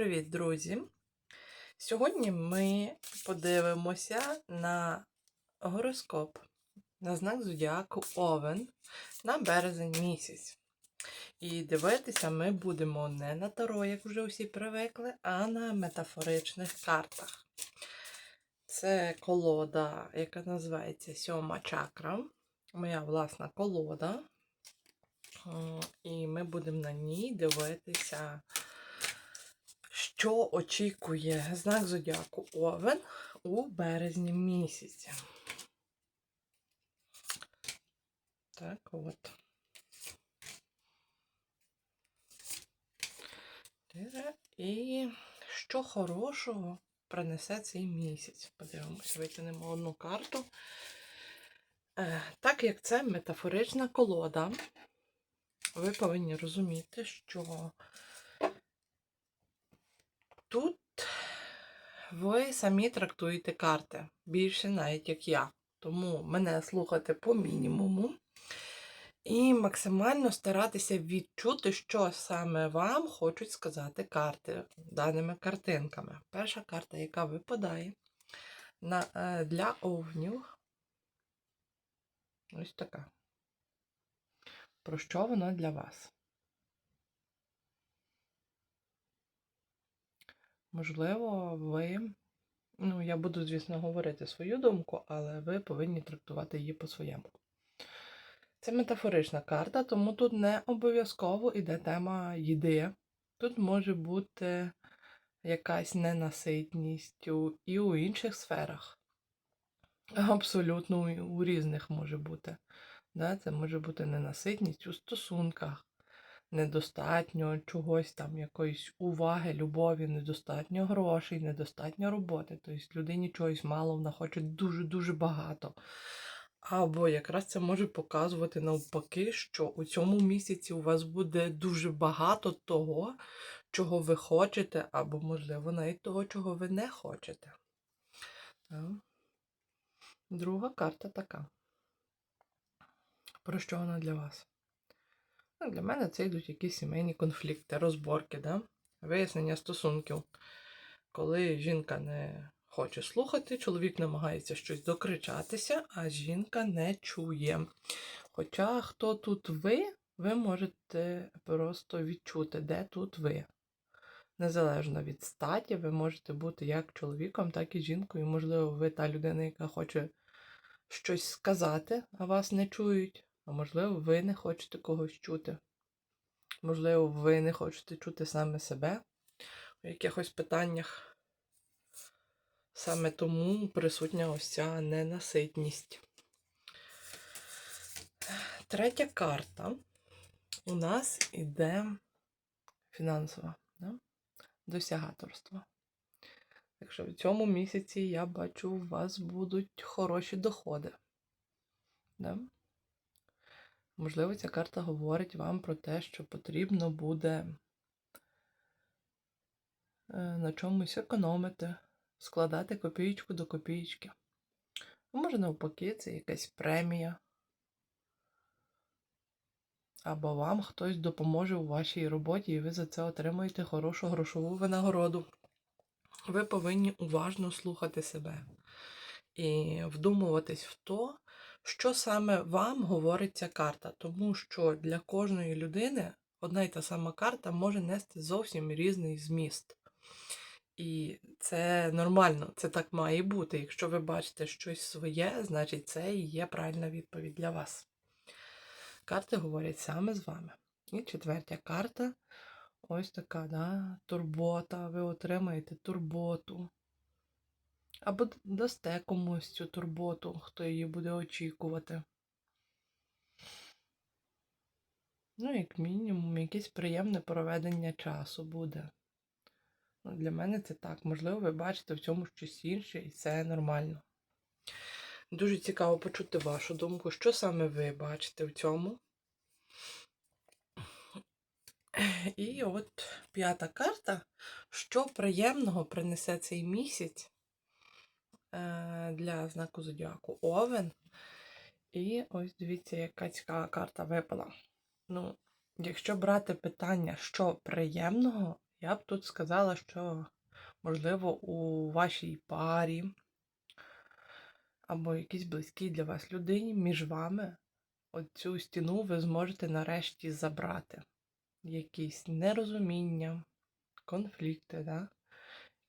привіт, друзі! Сьогодні ми подивимося на гороскоп на знак зодіаку Овен на березень місяць. І дивитися ми будемо не на таро, як вже всі привикли, а на метафоричних картах. Це колода, яка називається Сьома чакра. Моя власна колода. І ми будемо на ній дивитися, що очікує знак зодіаку Овен у березні місяці. Так, от. І що хорошого принесе цей місяць? Подивимося, витягнемо одну карту. Е, Так як це метафорична колода, ви повинні розуміти, що тут ви самі трактуєте карти більше навіть як я. Тому мене слухати по мінімуму. І максимально старатися відчути, що саме вам хочуть сказати карти даними картинками. Перша карта, яка випадає на, е, для овнів, ось така. Про що вона для вас? Можливо, ви, ну, я буду, звісно, говорити свою думку, але ви повинні трактувати її по-своєму. Це метафорична карта, тому тут не обов'язково йде тема їди. Тут може бути якась ненаситність і у інших сферах. Абсолютно у різних може бути. Да? Це може бути ненаситність у стосунках, недостатньо чогось там, якоїсь уваги, любові, недостатньо грошей, недостатньо роботи. Тобто людині чогось мало, вона хоче дуже-дуже багато. Або якраз це може показувати навпаки, що у цьому місяці у вас буде дуже багато того, чого ви хочете, або, можливо, навіть того, чого ви не хочете. Друга карта така. Про що вона для вас? Ну, для мене це йдуть якісь сімейні конфлікти, розборки, да? вияснення стосунків. Коли жінка не хоче слухати, чоловік намагається щось докричатися, а жінка не чує. Хоча хто тут ви, ви можете просто відчути, де тут ви. Незалежно від статі, ви можете бути як чоловіком, так і жінкою. Можливо, ви та людина, яка хоче щось сказати, а вас не чують. А можливо, ви не хочете когось чути. Можливо, ви не хочете чути саме себе у якихось питаннях. Саме тому присутня ось ця ненаситність. Третя карта у нас іде фінансова, да? досягаторство. Так що в цьому місяці я бачу, у вас будуть хороші доходи. Да? Можливо, ця карта говорить вам про те, що потрібно буде е, на чомусь економити, складати копійку до копійки. А може, навпаки, це якась премія. Або вам хтось допоможе у вашій роботі, і ви за це отримаєте хорошу грошову винагороду. Ви повинні уважно слухати себе і вдумуватись в то, що саме вам говорить ця карта. Тому що для кожної людини одна й та сама карта може нести зовсім різний зміст. І це нормально, це так має бути. Якщо ви бачите щось своє, значить це і є правильна відповідь для вас. Карти говорять саме з вами. І четвертя карта ось така, да, турбота. Ви отримаєте турботу. Або дасте комусь цю турботу, хто її буде очікувати. Ну, як мінімум, якесь приємне проведення часу буде. Ну, для мене це так. Можливо, ви бачите в цьому щось інше, і це нормально. Дуже цікаво почути вашу думку, що саме ви бачите в цьому. І от п'ята карта. Що приємного принесе цей місяць для знаку зодіаку Овен. І ось дивіться, яка цікава карта випала. Ну, якщо брати питання, що приємного, Я б тут сказала, що, можливо, у вашій парі або якійсь близькій для вас людині між вами оцю стіну ви зможете нарешті забрати. Якісь нерозуміння, конфлікти, да?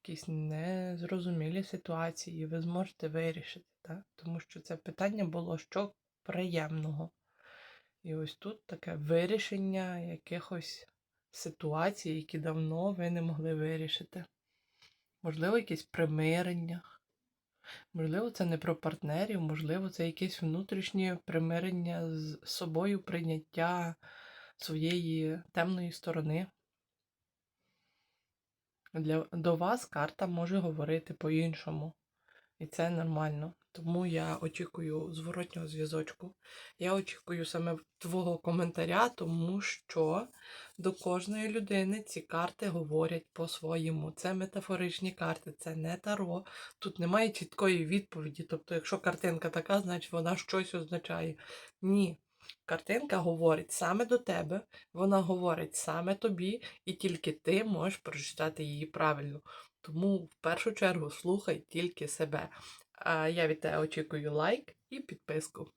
Якісь незрозумілі ситуації ви зможете вирішити, да? тому що це питання було що приємного. І ось тут таке вирішення якихось ситуацій, які давно ви не могли вирішити. Можливо, якесь примирення. Можливо, це не про партнерів, можливо, це якесь внутрішнє примирення з собою, прийняття своєї темної сторони. Для, до вас карта може говорити по-іншому. І це нормально. Тому я очікую зворотнього зв'язочку. Я очікую саме твого коментаря, тому що до кожної людини ці карти говорять по-своєму. Це метафоричні карти, це не таро. Тут немає чіткої відповіді. Тобто, якщо картинка така, значить вона щось означає. Ні. Картинка говорить саме до тебе, вона говорить саме тобі, і тільки ти можеш прочитати її правильно. Тому в першу чергу слухай тільки себе. А я від тебе очікую лайк і підписку.